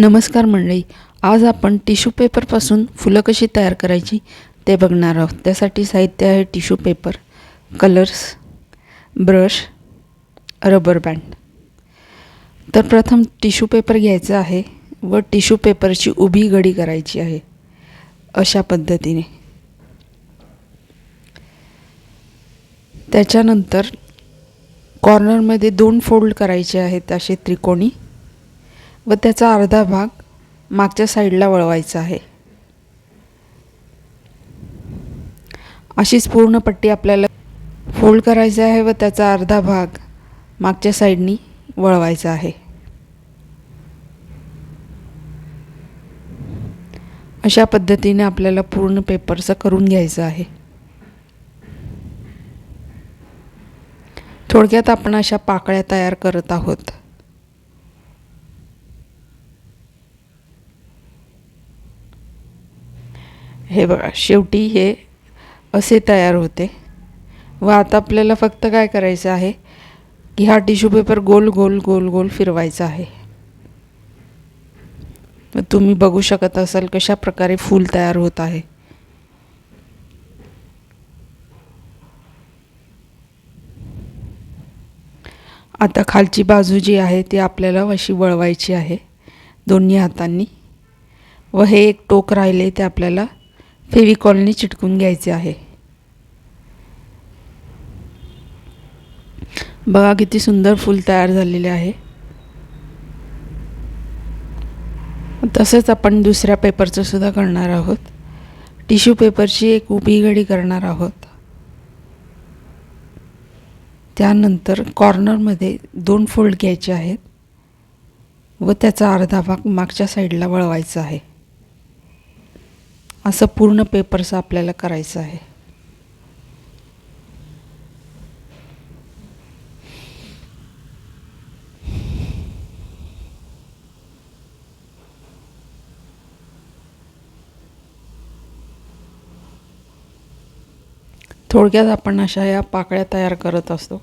नमस्कार मंडळी आज आपण टिश्यू पेपरपासून फुलं कशी तयार करायची ते बघणार आहोत. त्यासाठी साहित्य आहे tissue paper colours brush rubber band. तर प्रथम टिश्यू पेपर घ्यायचा आहे व टिश्यू पेपरची उभी घडी करायची आहे अशा पद्धतीने. त्याच्यानंतर कॉर्नरमध्ये दोन फोल्ड करायचे आहेत असे त्रिकोणी. व त्याचा अर्धा भाग मागच्या साईडला वळवायचा आहे. अशीच पूर्ण पट्टी आपल्याला फोल्ड करायची आहे व त्याचा अर्धा भाग मागच्या साईडनी वळवायचा आहे. अशा पद्धतीने आपल्याला पूर्ण पेपरचं करून घ्यायचं आहे. थोडक्यात आपण अशा पाकळ्या तयार करत आहोत. हे बघा शेवटी हे असे तयार होते. व आता आपल्याला फक्त काय करायचं आहे? की हा टिश्यू पेपर गोल गोल गोल गोल फिरवायचा आहे. तुम्ही बघू शकत असाल कशा प्रकारे फूल तयार होत आहे. आता खालची बाजू जी आहे ती आपल्याला अशी वळवायची आहे दोन्ही हातांनी. व हे एक टोक राहिले ते आपल्याला फेविकॉलनी चिटकून घ्यायचे आहे. बघा किती सुंदर फूल तयार झालेले आहे. तसंच आपण दुसऱ्या पेपरचं सुद्धा करणार आहोत. टिश्यू पेपरची एक उभी घडी करणार आहोत. त्यानंतर कॉर्नरमध्ये दोन फोल्ड घ्यायचे आहेत व त्याचा अर्धा भाग मागच्या साईडला वळवायचा आहे. असं पूर्ण पेपरचं आपल्याला करायचं आहे. थोडक्यात आपण अशा या पाकळ्या तयार करत असतो.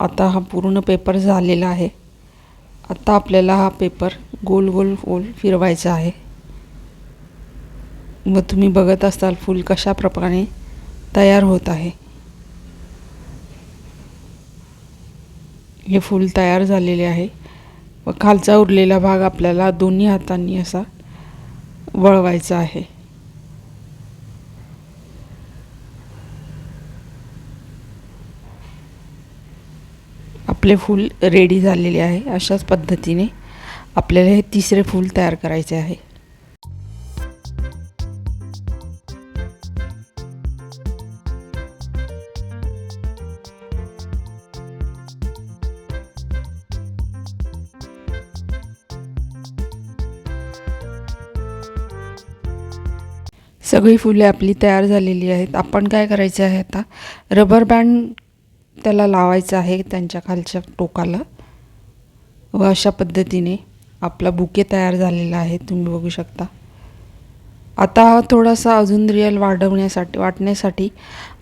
आता हा पूर्ण पेपर झालेला आहे. आता आपल्याला हा पेपर गोल गोल गोल फिरवायचा आहे. व तुम्ही बघत असाल फूल कशाप्रमाणे तयार होत आहे. हे फूल तयार झालेले आहे. व खालचा उरलेला भाग आपल्याला दोन्ही हातांनी असा वळवायचा आहे. आपले फूल रेडी झालेले आहे. अशाच पद्धतीने आपल्याला हे तिसरे फूल तयार करायचे आहे. सगळी फुले आपली तयार झालेली आहेत. आपण काय करायचे आहे आता? रबर बँड त्याला लावायचं आहे त्यांच्या खालच्या टोकाला. व अशा पद्धतीने आपला बुके तयार झालेला आहे. तुम्ही बघू शकता. आता हा थोडासा अजून रिअल वाढवण्यासाठी वाटण्यासाठी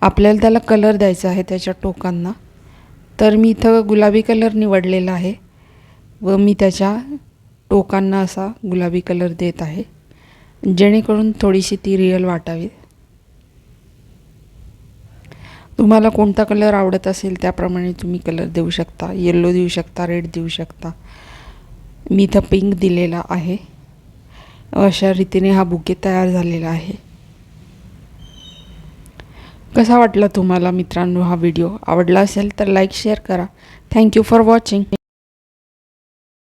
आपल्याला त्याला कलर द्यायचा आहे त्याच्या टोकांना. तर मी इथं गुलाबी कलर निवडलेला आहे. व मी त्याच्या टोकांना असा गुलाबी कलर देत आहे. जेणेकरून थोडीशी ती रिअल वाटावी. तुम्हाला कोणता कलर आवडत असेल त्याप्रमाणे तुम्ही कलर देऊ शकता. येल्लो देऊ शकता रेड देऊ शकता. मी इथं पिंक दिलेला आहे. अशा रीतीने हा बुके तयार झालेला आहे. कसा वाटला तुम्हाला मित्रांनो हा व्हिडिओ आवडला असेल तर लाईक शेअर करा. Thank you for watching